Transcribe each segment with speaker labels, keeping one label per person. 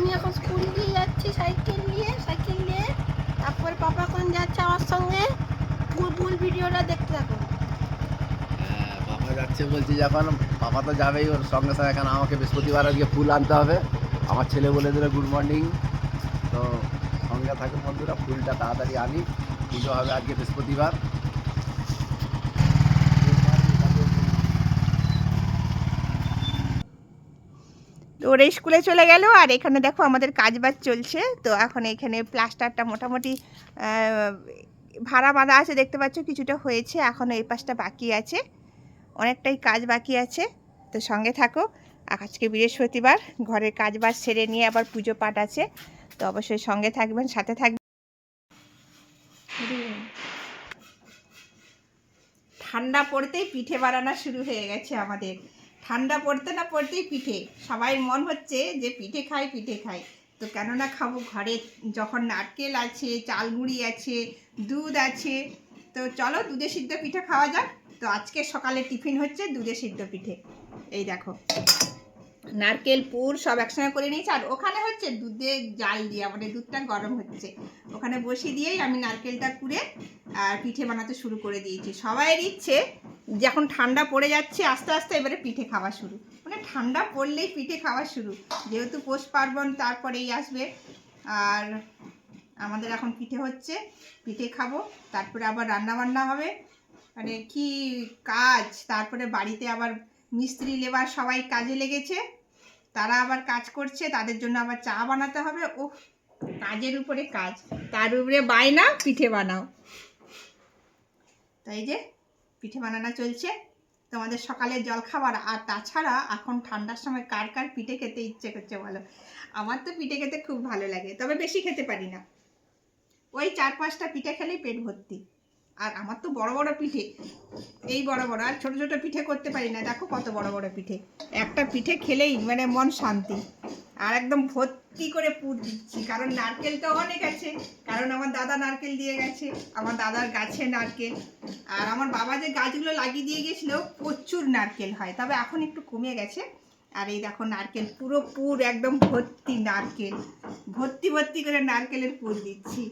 Speaker 1: আমি এখন স্কুল দিয়ে যাচ্ছি সাইকেল নিয়ে সাইকেল নিয়ে। তারপর পাপা কোন যাচ্ছে আমার সঙ্গে। ফুল ভিডিওটা দেখতে থাকো।
Speaker 2: হ্যাঁ, পাপা যাচ্ছে বলছি যখন পাপা তো যাবেই ওর সঙ্গে সঙ্গে এখন আমাকে বৃহস্পতিবার আজকে ফুল আনতে হবে। আমার ছেলে বলে দিল গুড মর্নিং তো সঙ্গে থাকুন বন্ধুরা ফুলটা তাড়াতাড়ি আনি। পুজো হবে আজকে বৃহস্পতিবার
Speaker 3: তো ওরা স্কুলে চলে গেল, আর এখানে দেখো আমাদের কাজ বাজ চলছে। তো এখন এখানে প্লাস্টারটা মোটামুটি ভাড়া বাঁধা আছে, দেখতে পাচ্ছ কিছুটা হয়েছে এখনও এই পাশটা বাকি আছে। অনেকটাই কাজ বাকি আছে। তো সঙ্গে থাকো আজকে বৃহস্পতিবার ঘরের কাজ বাজ সেরে নিয়ে আবার পুজো পাঠ আছে। তো অবশ্যই সঙ্গে থাকবেন, সাথে থাকবেন ঠান্ডা পড়তেই পিঠে বানানো শুরু হয়ে গেছে আমাদের। ঠান্ডা পড়তে না পড়তেই পিঠে। সবাই মন হচ্ছে যে পিঠে খাই পিঠে খাই। তো কেননা খাব ঘরে যখন নারকেল আছে, চালমুড়ি আছে, দুধ আছে, তো চলো দুধে সিদ্ধ পিঠে খাওয়া যাক। তো আজকে সকালে টিফিন হচ্ছে দুধে সিদ্ধ পিঠে। এই দেখো। নারকেল, পুর সব একসঙ্গে করে নিয়েছি। আর ওখানে হচ্ছে দুধে জাল দিয়ে মানে দুধটা গরম হচ্ছে। ওখানে বসিয়ে দিয়েই আমি নারকেলটা কুড়ে, আর পিঠে বানাতে শুরু করে দিয়েছি। সবাইয়ের ইচ্ছে যখন ঠান্ডা পড়ে যাচ্ছে, আস্তে আস্তে এবারে পিঠে খাওয়া শুরু। মানে ঠান্ডা পড়লেই পিঠে খাওয়া শুরু। যেহেতু পৌষ পার্বণ, তারপরেই আসবে। আর আমাদের এখন পিঠে হচ্ছে, পিঠে খাব, তারপরে আবার রান্না বান্না হবে। মানে কি কাজ? তারপরে বাড়িতে আবার মিস্ত্রি, লেবার সবাই কাজে লেগেছে। তারা আবার কাজ করছে, তাদের জন্য আবার চা বানাতে হবে। ও কাজের উপরে কাজ। তার উপরে বায়না, পিঠে বানাও। তাই যে পিঠে বানানো চলছে। তোমাদের সকালে জল খাবার আর তাছাড়া এখন ঠান্ডার সময় কার কার পিঠে খেতে ইচ্ছে করছে বলো? আমার তো পিঠে খেতে খুব ভালো লাগে, তবে বেশি খেতে পারি না। ওই চার পাঁচটা পিঠে খেলেই পেট ভর্তি। আর আমার তো বড় বড় পিঠে, এই বড় বড়, আর ছোট ছোট পিঠে করতে পারি না। দেখো কত বড় বড় পিঠে। একটা পিঠে খেলেই মানে মন শান্তি, আর একদম ভর্তি। করে পুর দিচ্ছি? কারণ নারকেল তো অনেক আছে। কারণ আমার দাদা নারকেল দিয়ে গেছে, আমার দাদার গাছে নারকেল। আর আমার বাবা যে গাছগুলো লাগিয়ে দিয়ে গেছিল, প্রচুর নারকেল হয়। তবে এখন একটু কমে গেছে। আর এই দেখো নারকেল, পুরো পুর একদম ভর্তি নারকেল। ভর্তি ভর্তি করে নারকেলের পুর দিচ্ছি।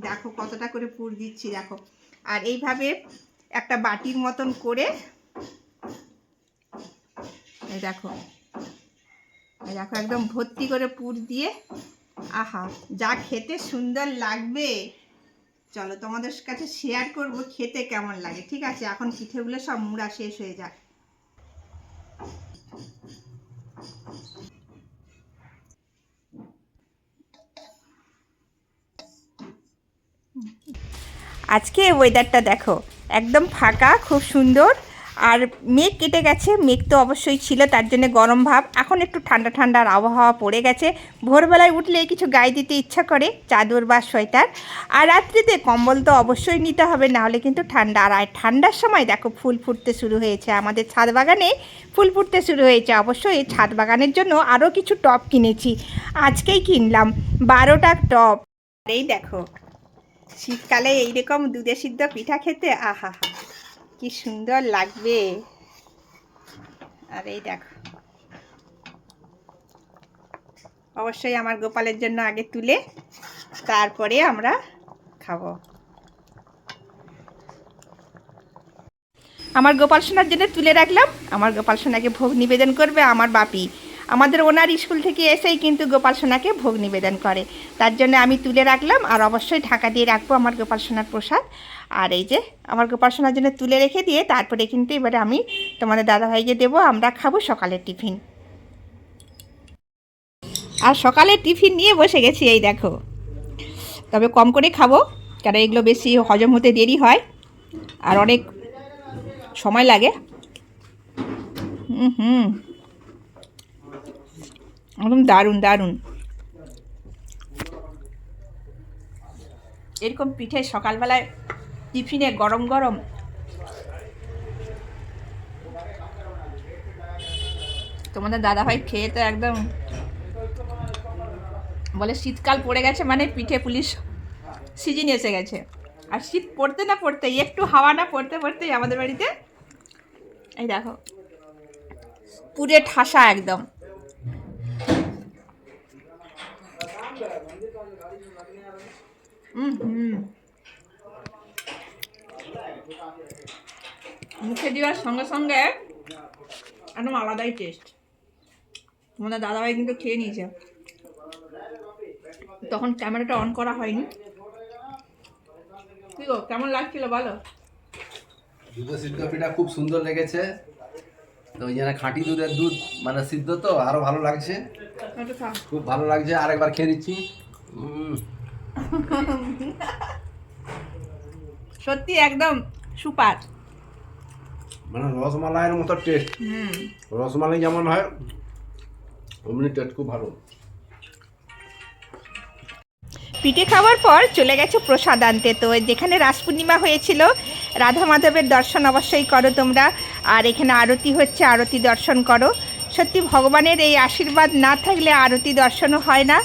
Speaker 3: দেখো কতটা করে পুর দিচ্ছি, দেখো। আর এইভাবে একটা বাটির মতন করে দেখো দেখো একদম ভর্তি করে পুর দিয়ে, আহা, যা খেতে সুন্দর লাগবে। চলো তোমাদের কাছে শেয়ার করব খেতে কেমন লাগে, ঠিক আছে? এখন পিঠেগুলো সব মুড়া শেষ হয়ে যাক। আজকে ওয়েদারটা দেখো, একদম ফাঁকা, খুব সুন্দর। আর মেঘ কেটে গেছে, মেঘ তো অবশ্যই ছিল, তার জন্য গরম ভাব। এখন একটু ঠান্ডা ঠান্ডার আবহাওয়া পড়ে গেছে। ভোরবেলায় উঠলে কিছু গায়ে দিতে ইচ্ছা করে, চাদর বা সোয়েটার। আর রাত্রিতে কম্বল তো অবশ্যই নিতে হবে নাহলে কিন্তু ঠান্ডা। আর ঠান্ডার সময় দেখো ফুল ফুটতে শুরু হয়েছে, আমাদের ছাদ বাগানে ফুল ফুটতে শুরু হয়েছে। অবশ্যই এই ছাদ বাগানের জন্য আরও কিছু টব কিনেছি। আজকেই কিনলাম বারোটা আর এই দেখো, শীতকালে এইরকম দুধে সিদ্ধ পিঠা খেতে, আহা হা। কি সুন্দর লাগবে। আর এই দেখো। অবশ্যই আমার গোপালের জন্য আগে তুলে তারপরে আমরা খাব। আমার গোপাল সোনার জন্য তুলে রাখলাম। আমার গোপাল সোনাকে ভোগ নিবেদন করবে আমার বাপি। আমাদের ওনার স্কুল থেকে এসেই কিন্তু গোপাল সোনাকে ভোগ নিবেদন করে। তার জন্য আমি তুলে রাখলাম আর অবশ্যই ঢাকা দিয়ে রাখব আমার গোপাল সোনার প্রসাদ। আর এই যে, আমার গোপাল সোনার জন্য তুলে রেখে দিয়ে তারপরে কিন্তু এবারে আমি তোমাদের দাদাভাইকে দেবো, আমরা খাব সকালের টিফিন। আর সকালে টিফিন নিয়ে বসে গেছি এই দেখো। তবে কম করে খাব কারণ এগুলো বেশি হজম হতে দেরি হয় আর অনেক সময় লাগে। হুম হুম। একদম দারুণ দারুণ। এরকম পিঠে সকালবেলায় টিফিনে গরম গরম। তোমাদের দাদাভাই খেয়ে তো একদম বলে শীতকাল পড়ে গেছে মানে পিঠে পুলিশ সিজন এসে গেছে। আর শীত পড়তে না পড়তে একটু হাওয়া না পড়তে পড়তেই আমাদের বাড়িতে, এই দেখো, পুরে ঠাসা একদম হুম হুম মুখে দেওয়ার সঙ্গে সঙ্গে একদম আলাদাই টেস্ট তোমাদের দাদাভাই কিন্তু খেয়ে নিয়েছে। তখন ক্যামেরাটা অন করা হয়নি। কি গো কেমন লাগছিল বলো?
Speaker 2: দুধের সিদ্ধ পিঠা খুব সুন্দর লেগেছে। তো ওই জন্য খাঁটি দুধের দুধ মানে সিদ্ধ তো আরও ভালো লাগছে। খুব ভালো লাগছে আরেকবার খেয়ে নিচ্ছি। উম,
Speaker 3: সত্যি একদম সুপার।
Speaker 2: মানে রসমালাইয়ের মতো টেস্ট
Speaker 3: হুম।
Speaker 2: রসমালাই যেমন হয় অমনি টেস্ট খুব ভালো।
Speaker 3: পিঠে খাওয়ার পর চলে গেছে প্রসাদ আনতে। তো যেখানে রাস পূর্ণিমা হয়েছিল রাধা মাধবের দর্শন অবশ্যই করো তোমরা। আর এখানে আরতি হচ্ছে আরতি দর্শন করো। সত্যি ভগবানের এই আশীর্বাদ না থাকলে আরতি দর্শনও হয় না।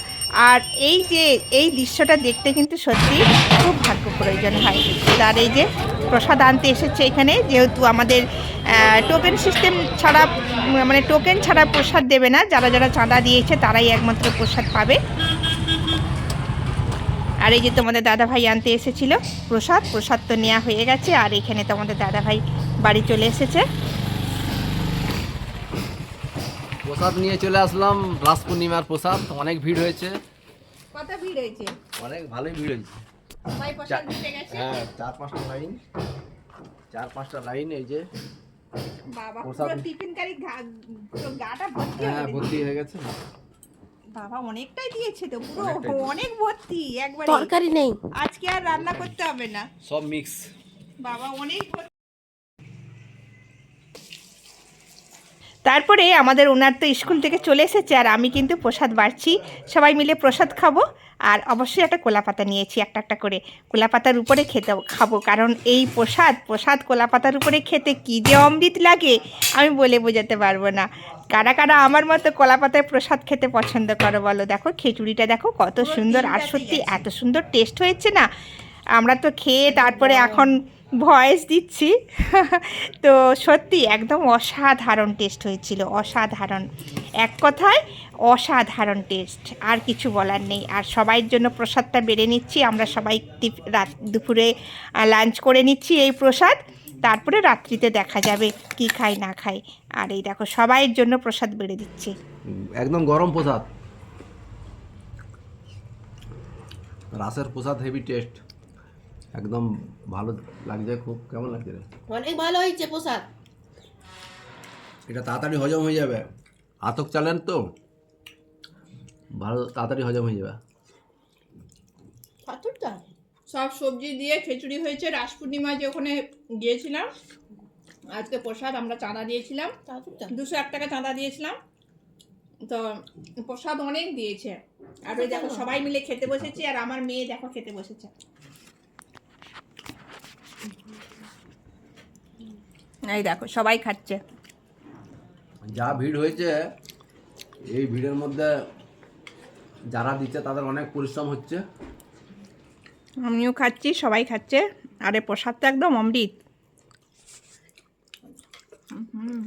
Speaker 3: আর এই যে, এই দৃশ্যটা দেখতে কিন্তু সত্যি খুব ভাগ্য প্রয়োজন হয়। তার এই যে প্রসাদ আনতে এসেছে এখানে, যেহেতু আমাদের টোকেন সিস্টেম ছাড়া মানে টোকেন ছাড়া প্রসাদ দেবে না, যারা যারা চাঁদা দিয়েছে তারাই একমাত্র প্রসাদ পাবে। আর এই যে তোমাদের দাদা ভাই আনতে এসেছিল প্রসাদ প্রসাদ তো নেওয়া হয়ে গেছে, আর এখানে তোমাদের দাদা ভাই বাড়ি চলে এসেছে।
Speaker 2: প্রসাদ নিয়ে চলে আসলাম রাস পূর্ণিমার প্রসাদ অনেক ভিড় হয়েছে।
Speaker 3: কত ভিড় হয়েছে?
Speaker 2: অনেক ভালোই ভিড় হয়েছে। হ্যাঁ চার পাঁচটা লাইন চার পাঁচটা লাইন এই যে
Speaker 3: বাবা পুরো গাটা ভর্তি
Speaker 2: হ্যাঁ ভর্তি হয়ে গেছে।
Speaker 3: বাবা অনেকটাই দিয়েছে তো পুরো অনেক ভর্তি একবারে।
Speaker 1: তরকারি নেই।
Speaker 3: আজকে আর রান্না করতে হবে না।
Speaker 2: সব মিক্স
Speaker 3: বাবা অনেক তারপরে আমাদের ওনার তো স্কুল থেকে চলে এসেছে আর আমি কিন্তু প্রসাদ বাড়ছি। সবাই মিলে প্রসাদ খাব আর অবশ্যই একটা কোলাপাতা নিয়েছি একটা একটা করে। কোলাপাতার উপরে খেতে খাব কারণ এই প্রসাদ প্রসাদ কোলাপাতার উপরে খেতে কী যে অমৃত লাগে আমি বলে বোঝাতে পারব না। কারা কারা আমার মতো কলাপাতায় প্রসাদ খেতে পছন্দ করো বলো? দেখো খিচুড়িটা দেখো কত সুন্দর আর সত্যি এত সুন্দর টেস্ট হয়েছে না। আমরা তো খেয়ে তারপরে এখন ভয়েস দিচ্ছি। তো সত্যি একদম অসাধারণ টেস্ট হয়েছিল, অসাধারণ। এক কথায় অসাধারণ টেস্ট, আর কিছু বলার নেই। আর সবাইয়ের জন্য প্রসাদটা বেড়ে নিচ্ছি, আমরা সবাই রাত, দুপুরে লাঞ্চ করে নিচ্ছি এই প্রসাদ। তারপরে রাত্রিতে দেখা যাবে কি খাই, না খাই। আর এই দেখো, সবাইয়ের জন্য প্রসাদ বেড়ে দিচ্ছি।
Speaker 2: একদম গরম প্রসাদ। রাসের প্রসাদ হেভি টেস্ট। একদম ভালো লাগছে খুব কেমন লাগছে রে?
Speaker 1: অনেক ভালো হয়েছে প্রসাদ।
Speaker 2: এটা তাড়াতাড়ি হজম হয়ে যাবে। আতক চালেন তো? ভালো তাড়াতাড়ি হজম হয়ে যাবে।
Speaker 1: পাথরটা?
Speaker 3: সব সবজি দিয়ে খিচুড়ি হয়েছে। রাস পূর্ণিমায় যে ওখানে গিয়েছিলাম আজকে প্রসাদ আমরা চাঁদা দিয়েছিলাম। দুশো এক টাকা চাঁদা দিয়েছিলাম। তো প্রসাদ অনেক দিয়েছে। আর ওই দেখো সবাই মিলে খেতে বসেছে আর আমার মেয়ে দেখো খেতে বসেছে। এই দেখো সবাই খাচ্ছে।
Speaker 2: যা ভিড় হয়েছে এই ভিড়ের মধ্যে যারা দিচ্ছে তাদের অনেক পরিশ্রম হচ্ছে।
Speaker 3: আমিও খাচ্ছি সবাই খাচ্ছে। আরে প্রসাদটা একদম অমৃত। হুম।